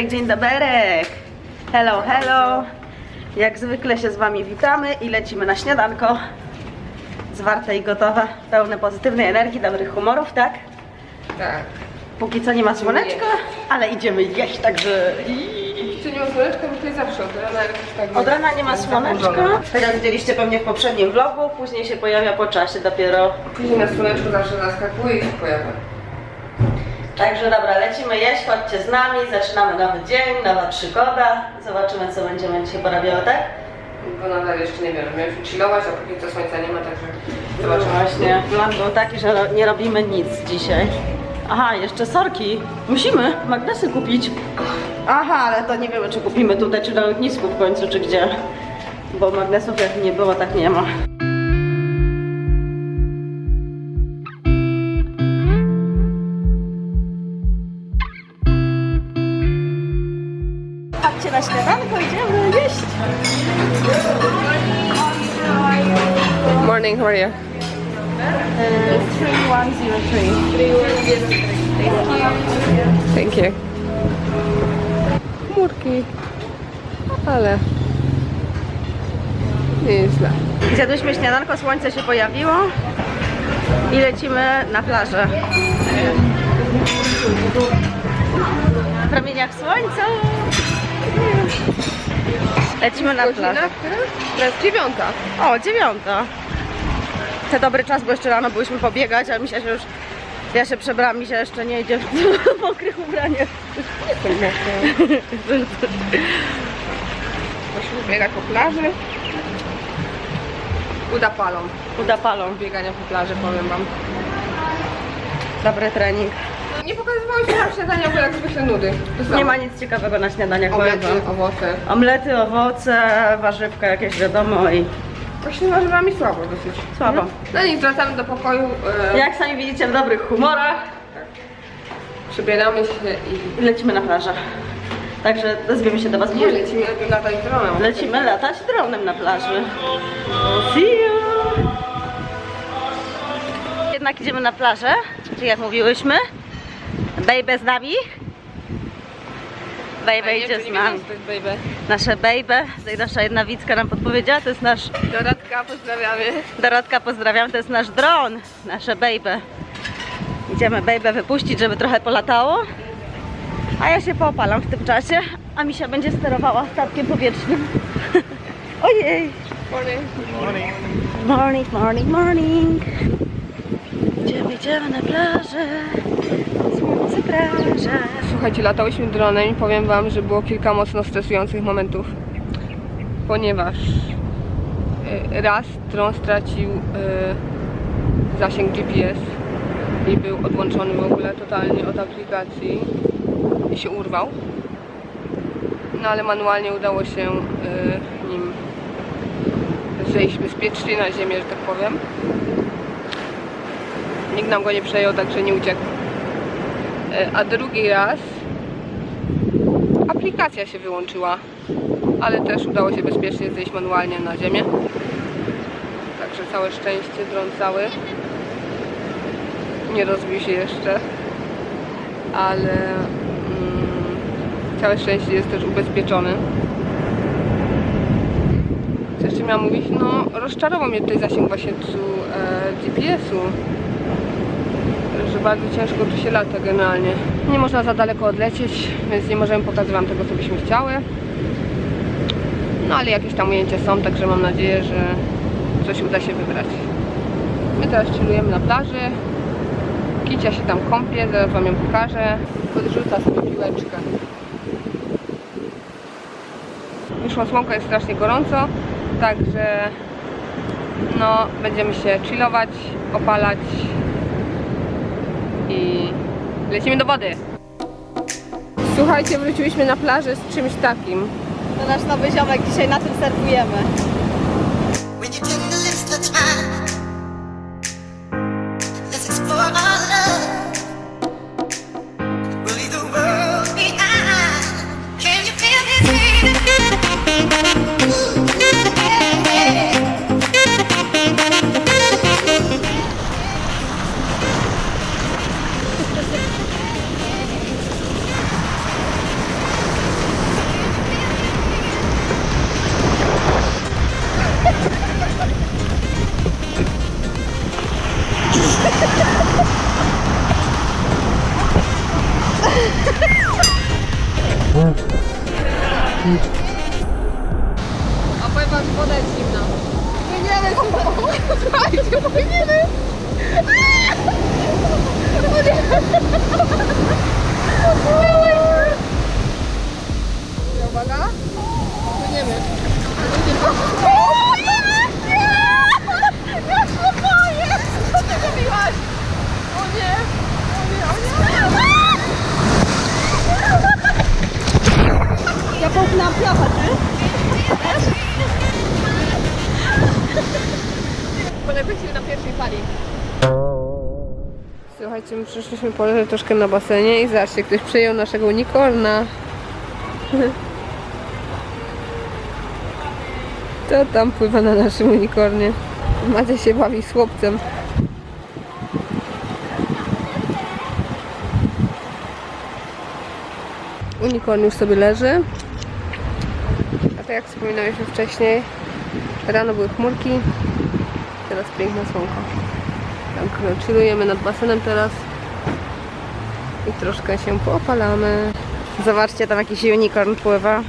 doberek, dzień doberek. Hello, hello. Jak zwykle się z Wami witamy i lecimy na śniadanko. Zwarte i gotowe, pełne pozytywnej energii, dobrych humorów, tak? Tak. Póki co nie ma słoneczka, ale idziemy jeść, także... Czy nie ma słoneczka, bo tutaj zawsze od rana jakoś tak... Od rana nie ma słoneczka. Teraz widzieliście pewnie w poprzednim vlogu, później się pojawia po czasie dopiero. Później na słoneczku zawsze zaskakuje i się pojawia. Także dobra, lecimy jeść, chodźcie z nami, zaczynamy nowy dzień, nowa przygoda. Zobaczymy co będziemy dzisiaj porabiały, tak? Bo nadal jeszcze nie wiem, miałem się chillować, a póki co słońca nie ma, także No zobaczymy. właśnie, plan był taki, że ro- nie robimy nic dzisiaj. Aha, jeszcze sorki. Musimy magnesy kupić. Aha, ale to nie wiemy, czy kupimy tutaj, czy na lotnisku w końcu, czy gdzie. Bo magnesów jak nie było, tak nie ma. 3103. Thank you. Chmurki. Ale... Nie jest źle. Zjadłyśmy śniadanko, słońce się pojawiło i lecimy na plażę. W promieniach słońca. Lecimy na plażę. Teraz dziewiąta. O, dziewiąta. To dobry czas, bo jeszcze rano byliśmy pobiegać, ale mi się już... Ja się przebrałam, mi się jeszcze nie idzie w mokrych ubraniach. Musimy biegać po plaży. Uda palą. Uda palą. Biegania po plaży, powiem wam. Dobry trening. Nie pokazywało się nam śniadania, bo jak zwykle nudy. Nie ma nic ciekawego na śniadaniach, wam. owoce. Omlety, owoce, warzywka jakieś wiadomo i Właśnie warzywami słabo dosyć. słabo. No nic, wracamy do pokoju. E, Jak sami widzicie w dobrych humorach Przybieramy się i... lecimy na plażę. Także dozwiemy się do Was Nie, później. lecimy latać dronem. Lecimy latać dronem na plaży. See you! Jednak idziemy na plażę, czyli jak mówiłyśmy. Baby z nami. Baby idzie z nami. Baby. Nasze baby, tutaj nasza jedna widzka nam podpowiedziała, to jest nasz Dodatka, pozdrawiamy. Dorotka, pozdrawiam, to jest nasz dron, nasze baby. Idziemy baby wypuścić, żeby trochę polatało. A ja się poopalam w tym czasie, a Misia będzie sterowała statkiem powietrznym. Ojej! Morning. Morning, morning, morning. Idziemy, idziemy na plażę. Słuchajcie, latałyśmy dronem i powiem wam, że było kilka mocno stresujących momentów. Ponieważ y, raz dron stracił y, zasięg GPS i był odłączony w ogóle totalnie od aplikacji i się urwał. No ale manualnie udało się y, nim zejść bezpiecznie na ziemię, że tak powiem. Nikt nam go nie przejął, także nie uciekł. E, A drugi raz aplikacja się wyłączyła, ale też udało się bezpiecznie zejść manualnie na ziemię. Także całe szczęście, dron cały. Nie rozbił się jeszcze, ale mm, całe szczęście jest też ubezpieczony. Co jeszcze miałam mówić? No, rozczarował mnie tutaj zasięg właśnie tu e, GPS-u bardzo ciężko tu się lata generalnie. Nie można za daleko odlecieć, więc nie możemy pokazać Wam tego, co byśmy chciały. No ale jakieś tam ujęcia są, także mam nadzieję, że coś uda się wybrać. My teraz chillujemy na plaży. Kicia się tam kąpie, zaraz Wam ją pokażę. Podrzuca sobie piłeczkę. Wyszło słonko, jest strasznie gorąco, także no, będziemy się chillować, opalać, i lecimy do wody. Słuchajcie, wróciliśmy na plażę z czymś takim. To nasz nowy ziomek, dzisiaj na tym serwujemy. When you lips the time, A powiem wam, że woda jest zimna. Płyniemy, słuchajcie, płyniemy. Uwaga, płyniemy. O nie! O nie, o nie! Ja połknęłam piachę, ty? Polepiej na pierwszej fali. Słuchajcie, my przyszliśmy poleżeć troszkę na basenie i zobaczcie, ktoś przejął naszego unicorna. To tam pływa na naszym unicornie. Macie się bawi z chłopcem. Unicorn już sobie leży. Jak wspominaliśmy wcześniej, rano były chmurki, teraz piękne słonko. Tak, chillujemy nad basenem teraz i troszkę się popalamy. Zobaczcie, tam jakiś unicorn pływa.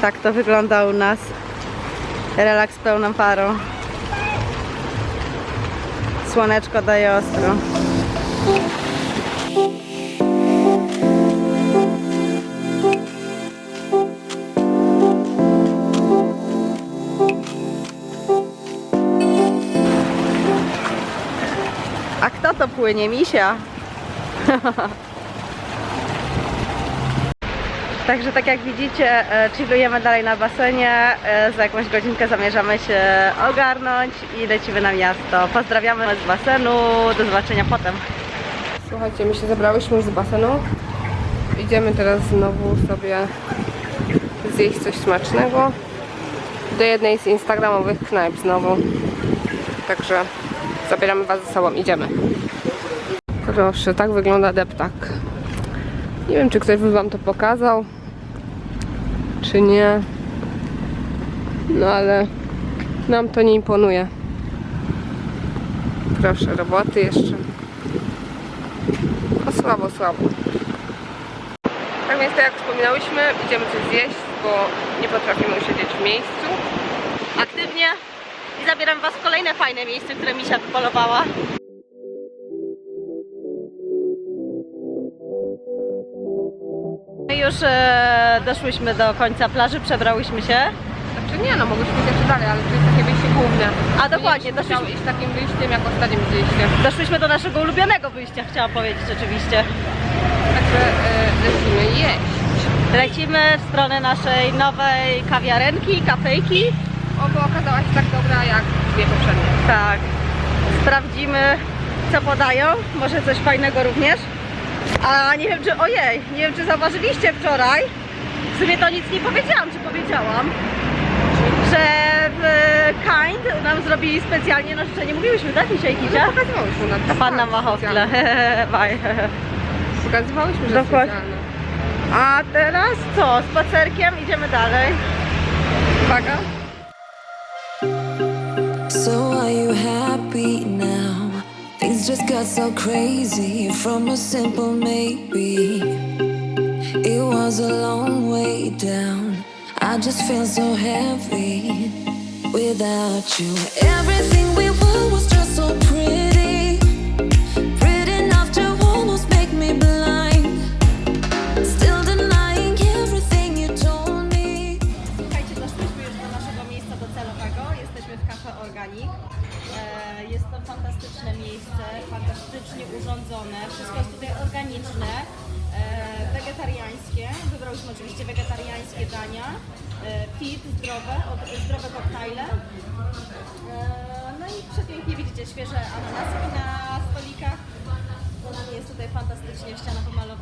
Tak to wygląda u nas. Relaks pełną parą. Słoneczko daje ostro. Płynie? Misia. Także tak jak widzicie, e, chillujemy dalej na basenie. E, Za jakąś godzinkę zamierzamy się ogarnąć i lecimy na miasto. Pozdrawiamy z basenu. Do zobaczenia potem. Słuchajcie, my się zebrałyśmy już z basenu. Idziemy teraz znowu sobie zjeść coś smacznego. Do jednej z instagramowych knajp znowu. Także zabieramy Was ze sobą, idziemy. Proszę, tak wygląda deptak. Nie wiem, czy ktoś by Wam to pokazał, czy nie. No ale nam to nie imponuje. Proszę, roboty jeszcze. No słabo, słabo. Tak więc tak jak wspominałyśmy, idziemy coś zjeść, bo nie potrafimy usiedzieć w miejscu. Aktywnie i zabieram Was w kolejne fajne miejsce, które Misia wypolowała. Już e, doszłyśmy do końca plaży, przebrałyśmy się. Znaczy nie no, mogłyśmy iść jeszcze dalej, ale to jest takie wyjście główne. A dokładnie, Nie musiały doszliśmy, iść takim wyjściem, jak ostatnim wyjściem. doszłyśmy do naszego ulubionego wyjścia, chciałam powiedzieć oczywiście. Także e, lecimy jeść. Lecimy w stronę naszej nowej kawiarenki, kafejki. Oby okazała się tak dobra, jak dwie poprzednie. Tak. Sprawdzimy, co podają. Może coś fajnego również. A nie wiem, czy. Ojej, nie wiem, czy zauważyliście wczoraj. W sumie to nic nie powiedziałam, czy powiedziałam. Że w Kind nam zrobili specjalnie na życzenie. Mówiłyśmy, tak, dzisiaj Kicia? No, pokazywałyśmy na A pan nam tle. Bye. Pokazywałyśmy, że Dokładnie. specjalne. A teraz co? Spacerkiem idziemy dalej. Uwaga. Just got so crazy from a simple maybe. It was a long way down. I just feel so heavy without you. Everything we were was just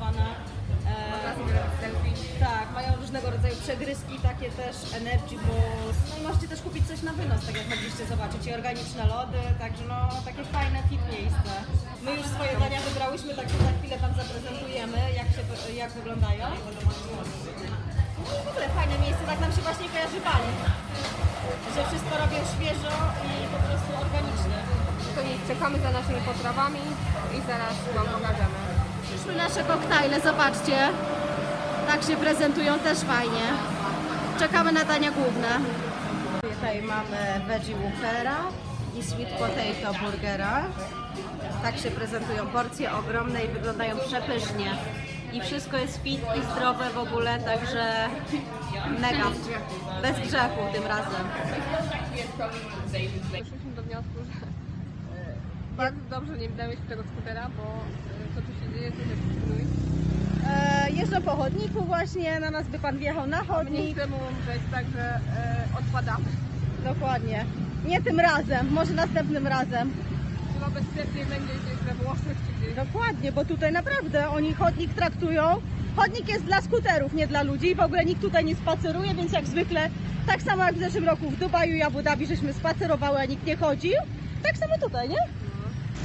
E, tak, mają różnego rodzaju przegryzki, takie też energy boost. No i możecie też kupić coś na wynos, tak jak mogliście zobaczyć. I organiczne lody, także no takie fajne fit miejsce. My już swoje dania wybrałyśmy, także za chwilę Wam zaprezentujemy, jak, się, jak wyglądają. No i w ogóle fajne miejsce, tak nam się właśnie kojarzy Bali. Że wszystko robią świeżo i po prostu organicznie. To nic, czekamy za naszymi potrawami i zaraz Wam pokażemy. Przyszły nasze koktajle, zobaczcie. Tak się prezentują też fajnie. Czekamy na dania główne. Tutaj mamy veggie whoopera i sweet potato burgera. Tak się prezentują porcje ogromne i wyglądają przepysznie. I wszystko jest fit i zdrowe w ogóle, także mega. Bez grzechu tym razem. Doszliśmy do wniosku, że bardzo dobrze nie dałeś tego skutera, bo co tu się dzieje, to jest gnój. E, jeżdżę po chodniku właśnie, na nas by pan wjechał na chodnik. chcemy umrzeć, także e, odpadamy. Dokładnie. Nie tym razem, może następnym razem. Chyba bezpiecznie będzie gdzieś we Włoszech czy gdzieś. Dokładnie, bo tutaj naprawdę oni chodnik traktują. Chodnik jest dla skuterów, nie dla ludzi. W ogóle nikt tutaj nie spaceruje, więc jak zwykle, tak samo jak w zeszłym roku w Dubaju i Abu Dhabi, żeśmy spacerowały, a nikt nie chodził. Tak samo tutaj, nie?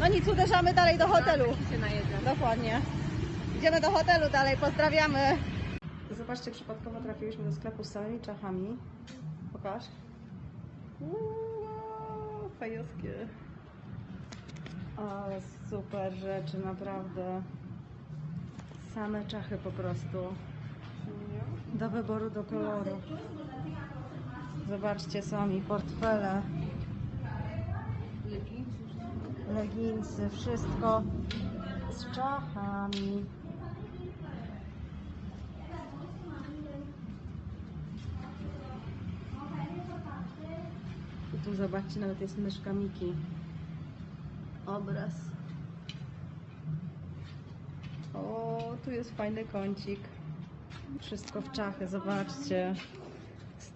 No nic, uderzamy dalej do hotelu. Najedzie. Dokładnie. Idziemy do hotelu dalej, pozdrawiamy. Zobaczcie, przypadkowo trafiłyśmy do sklepu z samymi czachami. Pokaż. Uuu, fajowskie. Ale super rzeczy, naprawdę. Same czachy po prostu. Do wyboru, do koloru. Zobaczcie sami, portfele, leginsy, wszystko z czachami. I tu zobaczcie, nawet jest myszka Miki. Obraz. O, tu jest fajny kącik. Wszystko w czachy, zobaczcie.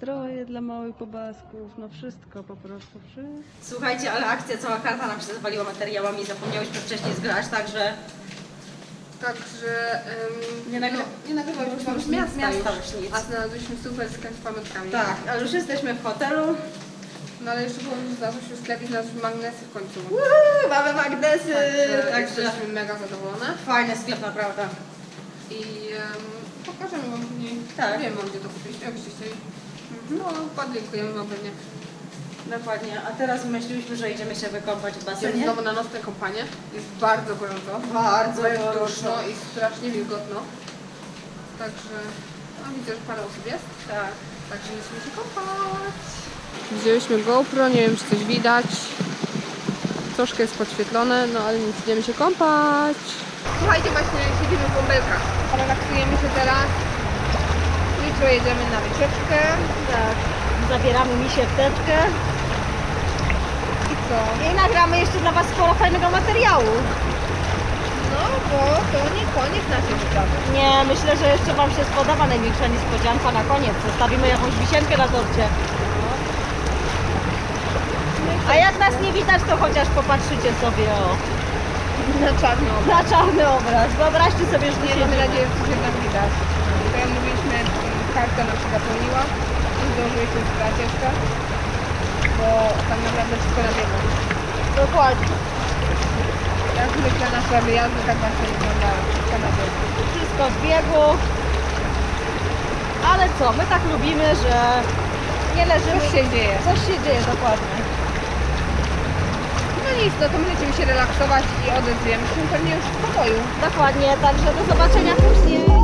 Stroje dla małych pobasków, no wszystko po prostu. Wszystko. Słuchajcie, ale akcja, cała karta nam się zawaliła materiałami i zapomniałyśmy wcześniej zgrać, także Także um, Nie nagry- nie nagrywałyśmy już z miasta, już, już nic. a znalazłyśmy super sklep z pamiątkami. tak, ale już jesteśmy w hotelu. No ale jeszcze było znalazłyśmy sklep i znalazłyśmy magnesy w końcu. Uuu, mamy magnesy, Także także jesteśmy mega zadowolone. fajny sklep naprawdę. I um, pokażemy wam później. Tak. Wiem wam gdzie to kupić, jakbyście chcieli. No, podlinkujemy wam pewnie. Dokładnie, a teraz myśleliśmy, że idziemy się wykąpać w Idziemy basenie. znowu na nocne kąpanie. Jest bardzo gorąco. Bardzo jest gorąco. duszno i strasznie wilgotno. Także, no widzę, że parę osób jest. Tak. Także lecimy się kąpać. Wzięłyśmy GoPro, nie wiem czy coś widać. Troszkę jest podświetlone, no ale nic, idziemy się kąpać. Słuchajcie, właśnie siedzimy w bąbelkach. Relaksujemy się teraz. Jutro jedziemy na wycieczkę. Tak. Zabieramy mi się wteczkę I co? i nagramy jeszcze dla Was sporo fajnego materiału. No, bo to nie koniec naszej wyprawy. Nie, myślę, że jeszcze Wam się spodoba największa niespodzianka na koniec. Zostawimy jakąś wisienkę na torcie. A jak nas nie widać, to chociaż popatrzycie sobie o, Na czarno. na czarny obraz. Wyobraźcie sobie, że Nie mamy nadzieję, że coś jednak widać. Tak jak mówiliśmy, karta nam się zapełniła. Nie zdążyliśmy na ciężko, bo tak naprawdę wszystko na biegu. Dokładnie. Jak zwykle nasze wyjazdy tak właśnie wyglądają. Wszystko na biegu. Wszystko biegu. Ale co, my tak lubimy, że nie leżymy. Coś się dzieje. Coś się dzieje, dokładnie. No nic, no to my lecimy się relaksować i odezwiemy się pewnie już w pokoju. Dokładnie, także do zobaczenia później.